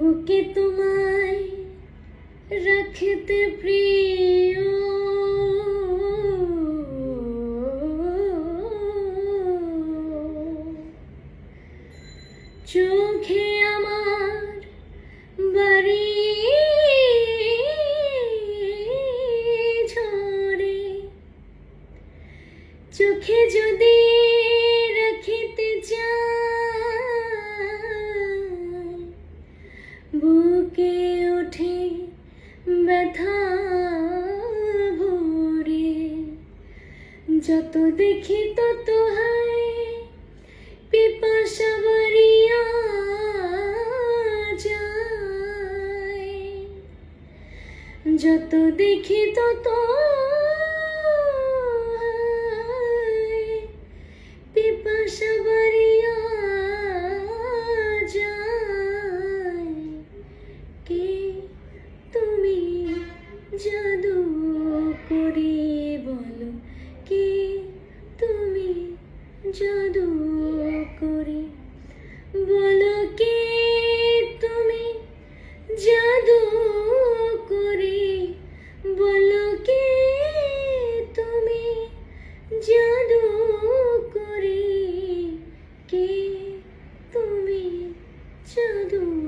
বুকে তোমায় রাখতে প্রিয়। চোখে আমার বাড়ি ঝরে। চোখে যদি বুকে ওঠে ব্যথা ভরে। যত দেখি তত হয় পিপাসা বাড়িয়া যায়। যত দেখি তত জাদু করে বলো কে তুমি জাদু করে? বলো কে তুমি জাদু করে? বলো কে তুমি জাদু করে? কে তুমি জাদু